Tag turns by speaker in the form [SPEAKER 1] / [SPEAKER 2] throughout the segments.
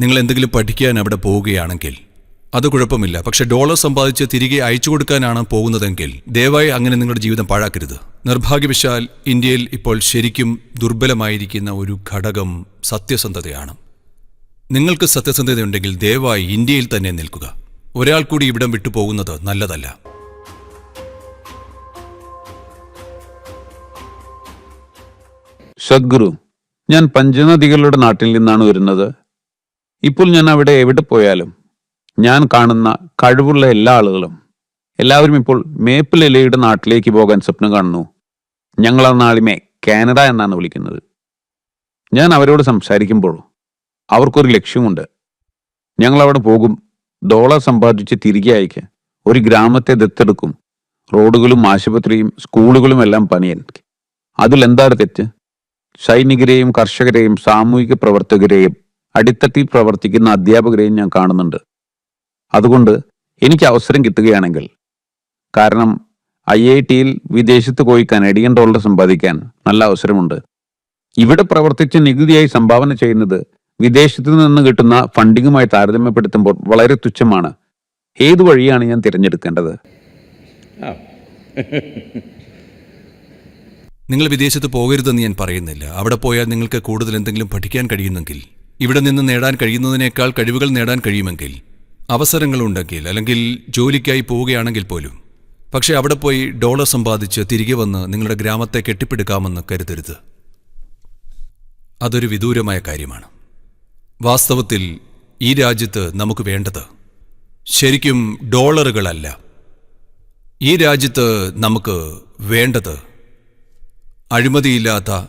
[SPEAKER 1] നിങ്ങൾ എന്തെങ്കിലും പഠിക്കാൻ അവിടെ പോവുകയാണെങ്കിൽ അത് കുഴപ്പമില്ല. പക്ഷെ ഡോളർ സമ്പാദിച്ച് തിരികെ അയച്ചു കൊടുക്കാനാണ് പോകുന്നതെങ്കിൽ ദയവായി അങ്ങനെ നിങ്ങളുടെ ജീവിതം പാഴാക്കരുത്. നിർഭാഗ്യവശാൽ ഇന്ത്യയിൽ ഇപ്പോൾ ശരിക്കും ദുർബലമായിരിക്കുന്ന ഒരു ഘടകം സത്യസന്ധതയാണ്. നിങ്ങൾക്ക് സത്യസന്ധതയുണ്ടെങ്കിൽ ദയവായി ഇന്ത്യയിൽ തന്നെ നിൽക്കുക. ഒരാൾ കൂടി ഇവിടം വിട്ടു പോകുന്നത് നല്ലതല്ല.
[SPEAKER 2] സദ്ഗുരു ഞാൻ പഞ്ചനദികളുടെ നാട്ടിൽ നിന്നാണ് വരുന്നത്. ഇപ്പോൾ ഞാൻ അവിടെ എവിടെ പോയാലും ഞാൻ കാണുന്ന കഴിവുള്ള എല്ലാ ആളുകളും എല്ലാവരും ഇപ്പോൾ മേപ്പിൾ ഇലയുടെ നാട്ടിലേക്ക് പോകാൻ സ്വപ്നം കാണുന്നു. ഞങ്ങൾ ആ നാളിമേ കാനഡ എന്നാണ് വിളിക്കുന്നത്. ഞാൻ അവരോട് സംസാരിക്കുമ്പോൾ അവർക്കൊരു ലക്ഷ്യമുണ്ട്. ഞങ്ങൾ അവിടെ പോകും ഡോളർ സമ്പാദിച്ച് തിരികെ അയക്ക് ഒരു ഗ്രാമത്തെ ദത്തെടുക്കും റോഡുകളും ആശുപത്രിയും സ്കൂളുകളും എല്ലാം പണിയാൻ അതിലെന്താണ് തെറ്റ്? സൈനികരെയും കർഷകരെയും സാമൂഹിക പ്രവർത്തകരെയും അടിത്തട്ടിൽ പ്രവർത്തിക്കുന്ന അധ്യാപകരെയും ഞാൻ കാണുന്നുണ്ട്. അതുകൊണ്ട് എനിക്ക് അവസരം കിട്ടുകയാണെങ്കിൽ കാരണം ഐ ഐ ടിയിൽ വിദേശത്ത് പോയി കനേഡിയൻ ഡോളർ സമ്പാദിക്കാൻ നല്ല അവസരമുണ്ട്. ഇവിടെ പ്രവർത്തിച്ച് നികുതിയായി സംഭാവന ചെയ്യുന്നത് വിദേശത്ത് നിന്ന് കിട്ടുന്ന ഫണ്ടിങ്ങുമായി താരതമ്യപ്പെടുത്തുമ്പോൾ വളരെ തുച്ഛമാണ്. ഏതു വഴിയാണ് ഞാൻ തിരഞ്ഞെടുക്കേണ്ടത്?
[SPEAKER 1] നിങ്ങൾ വിദേശത്ത് പോകരുതെന്ന് ഞാൻ പറയുന്നില്ല. അവിടെ പോയാൽ നിങ്ങൾക്ക് കൂടുതൽ എന്തെങ്കിലും പഠിക്കാൻ കഴിയുന്നെങ്കിൽ ഇവിടെ നിന്ന് നേടാൻ കഴിയുന്നതിനേക്കാൾ കഴിവുകൾ നേടാൻ കഴിയുമെങ്കിൽ അവസരങ്ങളുണ്ടെങ്കിൽ അല്ലെങ്കിൽ ജോലിക്കായി പോവുകയാണെങ്കിൽ പോലും പക്ഷേ അവിടെ പോയി ഡോളർ സമ്പാദിച്ച് തിരികെ വന്ന് നിങ്ങളുടെ ഗ്രാമത്തെ കെട്ടിപ്പിടുക്കാമെന്ന് കരുതരുത്. അതൊരു വിദൂരമായ കാര്യമാണ്. വാസ്തവത്തിൽ ഈ രാജ്യത്ത് നമുക്ക് വേണ്ടത് ശരിക്കും ഡോളറുകളല്ല. ഈ രാജ്യത്ത് നമുക്ക് വേണ്ടത് അഴിമതിയില്ലാത്ത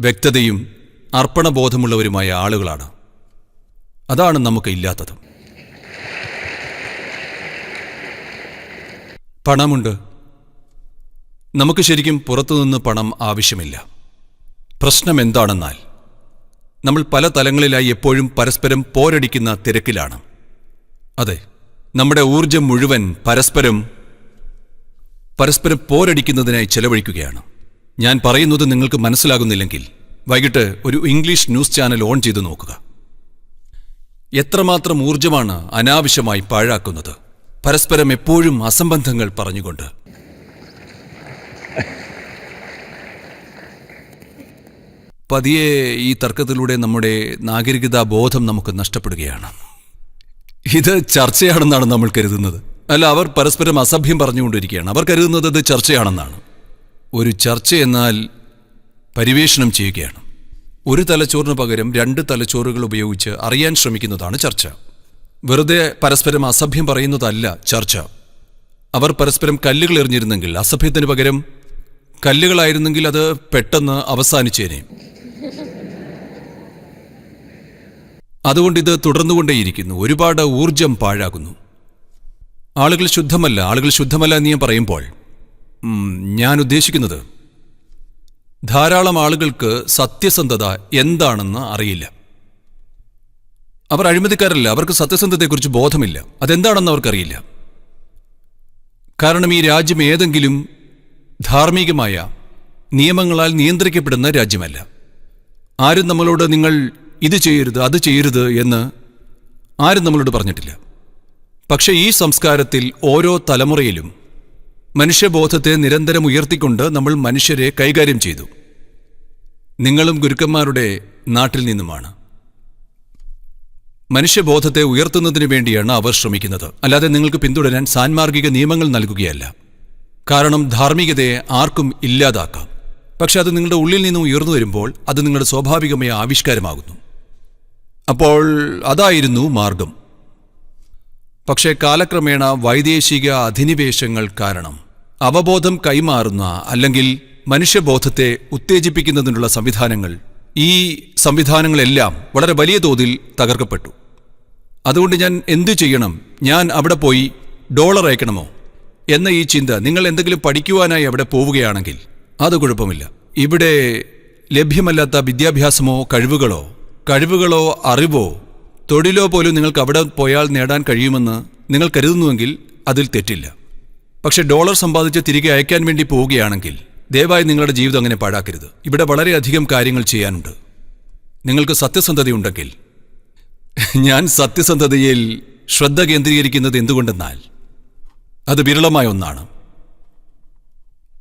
[SPEAKER 1] വ്യക്തതയും അർപ്പണബോധമുള്ളവരുമായ ആളുകളാണ്. അതാണ് നമുക്ക് ഇല്ലാത്തത്. പണമുണ്ട്. നമുക്ക് ശരിക്കും പുറത്തുനിന്ന് പണം ആവശ്യമില്ല. പ്രശ്നം എന്താണെന്നാൽ നമ്മൾ പല തലങ്ങളിലായി എപ്പോഴും പരസ്പരം പോരടിക്കുന്ന തിരക്കിലാണ്. അതെ നമ്മുടെ ഊർജം മുഴുവൻ പരസ്പരം പരസ്പരം പോരടിക്കുന്നതിനായി ചെലവഴിക്കുകയാണ്. ഞാൻ പറയുന്നത് നിങ്ങൾക്ക് മനസ്സിലാകുന്നില്ലെങ്കിൽ വൈകിട്ട് ഒരു ഇംഗ്ലീഷ് ന്യൂസ് ചാനൽ ഓൺ ചെയ്തു നോക്കുക. എത്രമാത്രം ഊർജമാണ് അനാവശ്യമായി പാഴാക്കുന്നത്? പരസ്പരം എപ്പോഴും അസംബന്ധങ്ങൾ പറഞ്ഞുകൊണ്ട്. പതിയെ ഈ തർക്കത്തിലൂടെ നമ്മുടെ നാഗരികതാ ബോധം നമുക്ക് നഷ്ടപ്പെടുകയാണ്. ഇത് ചർച്ചയാണെന്നാണ് നമ്മൾ കരുതുന്നത്. അല്ല അവർ പരസ്പരം അസഭ്യം പറഞ്ഞുകൊണ്ടിരിക്കുകയാണ്. അവർ കരുതുന്നത് ഇത് ചർച്ചയാണെന്നാണ്. ഒരു ചർച്ച എന്നാൽ പരിവേഷണം ചെയ്യുകയാണ്. ഒരു തലച്ചോറിന് പകരം രണ്ട് തലച്ചോറുകൾ ഉപയോഗിച്ച് അറിയാൻ ശ്രമിക്കുന്നതാണ് ചർച്ച. വെറുതെ പരസ്പരം അസഭ്യം പറയുന്നതല്ല ചർച്ച. അവർ പരസ്പരം കല്ലുകൾ എറിഞ്ഞിരുന്നെങ്കിൽ അസഭ്യത്തിന് പകരം കല്ലുകളായിരുന്നെങ്കിൽ അത് പെട്ടെന്ന് അവസാനിച്ചേനെ. അതുകൊണ്ട് ഇത് തുടർന്നുകൊണ്ടേയിരിക്കുന്നു. ഒരുപാട് ഊർജം പാഴാകുന്നു. ആളുകൾ ശുദ്ധമല്ല ആളുകൾ ശുദ്ധമല്ല എന്ന് ഞാൻ പറയുമ്പോൾ ഞാൻ ഉദ്ദേശിക്കുന്നത് ധാരാളം ആളുകൾക്ക് സത്യസന്ധത എന്താണെന്ന് അറിയില്ല. അവർ അഴിമതിക്കാരല്ല അവർക്ക് സത്യസന്ധതയെക്കുറിച്ച് ബോധമില്ല. അതെന്താണെന്ന് അവർക്കറിയില്ല. കാരണം ഈ രാജ്യം ഏതെങ്കിലും ധാർമ്മികമായ നിയമങ്ങളാൽ നിയന്ത്രിക്കപ്പെടുന്ന രാജ്യമല്ല. ആരും നമ്മളോട് നിങ്ങൾ ഇത് ചെയ്യരുത് അത് ചെയ്യരുത് എന്ന് ആരും നമ്മളോട് പറഞ്ഞിട്ടില്ല. പക്ഷേ ഈ സംസ്കാരത്തിൽ ഓരോ തലമുറയിലും മനുഷ്യബോധത്തെ നിരന്തരം ഉയർത്തിക്കൊണ്ട് നമ്മൾ മനുഷ്യരെ കൈകാര്യം ചെയ്തു. നിങ്ങളും ഗുരുക്കന്മാരുടെ നാട്ടിൽ നിന്നുമാണ്. മനുഷ്യബോധത്തെ ഉയർത്തുന്നതിന് വേണ്ടിയാണ് അവർ ശ്രമിക്കുന്നത്. അല്ലാതെ നിങ്ങൾക്ക് പിന്തുടരാൻ സാൻമാർഗിക നിയമങ്ങൾ നൽകുകയല്ല. കാരണം ധാർമ്മികതയെ ആർക്കും ഇല്ലാതാക്കാം. പക്ഷെ അത് നിങ്ങളുടെ ഉള്ളിൽ നിന്നും ഉയർന്നു വരുമ്പോൾ അത് നിങ്ങളുടെ സ്വാഭാവികമായ ആവിഷ്കാരമാകുന്നു. അപ്പോൾ അതായിരുന്നു മാർഗം. പക്ഷേ കാലക്രമേണ വൈദേശിക അധിനിവേശങ്ങൾ കാരണം അവബോധം കൈമാറുന്ന അല്ലെങ്കിൽ മനുഷ്യബോധത്തെ ഉത്തേജിപ്പിക്കുന്നതിനുള്ള സംവിധാനങ്ങൾ ഈ സംവിധാനങ്ങളെല്ലാം വളരെ വലിയ തോതിൽ തകർക്കപ്പെട്ടു. അതുകൊണ്ട് ഞാൻ എന്തു ചെയ്യണം? ഞാൻ അവിടെ പോയി ഡോളർ അയക്കണമോ? എന്ന ഈ ചിന്ത നിങ്ങൾ എന്തെങ്കിലും പഠിക്കുവാനായി അവിടെ പോവുകയാണെങ്കിൽ അത് കുഴപ്പമില്ല. ഇവിടെ ലഭ്യമല്ലാത്ത വിദ്യാഭ്യാസമോ കഴിവുകളോ കഴിവുകളോ അറിവോ തൊഴിലോ പോലും നിങ്ങൾക്ക് അവിടെ പോയാൽ നേടാൻ കഴിയുമെന്ന് നിങ്ങൾ കരുതുന്നുവെങ്കിൽ അതിൽ തെറ്റില്ല. പക്ഷേ ഡോളർ സമ്പാദിച്ച് തിരികെ അയക്കാൻ വേണ്ടി പോവുകയാണെങ്കിൽ ദയവായി നിങ്ങളുടെ ജീവിതം അങ്ങനെ പാഴാക്കരുത്. ഇവിടെ വളരെയധികം കാര്യങ്ങൾ ചെയ്യാനുണ്ട്. നിങ്ങൾക്ക് സത്യസന്ധതയുണ്ടെങ്കിൽ ഞാൻ സത്യസന്ധതയിൽ ശ്രദ്ധ കേന്ദ്രീകരിക്കുന്നത് എന്തുകൊണ്ടെന്നാൽ അത് വിരളമായ ഒന്നാണ്.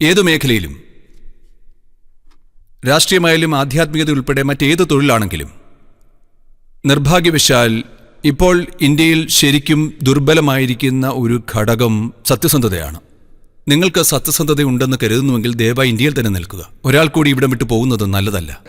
[SPEAKER 1] ഏതു മേഖലയിലും രാഷ്ട്രീയമായാലും ആധ്യാത്മികത ഉൾപ്പെടെ മറ്റേത് തൊഴിലാണെങ്കിലും നിർഭാഗ്യവശാൽ ഇപ്പോൾ ഇന്ത്യയിൽ ശരിക്കും ദുർബലമായിരിക്കുന്ന ഒരു ഘടകം സത്യസന്ധതയാണ്. നിങ്ങൾക്ക് സത്യസന്ധത ഉണ്ടെന്ന് കരുതുന്നുവെങ്കിൽ ദയവായി ഇന്ത്യയിൽ തന്നെ നിൽക്കുക. ഒരാൾ കൂടി ഇവിടം വിട്ടു പോകുന്നത് നല്ലതല്ല.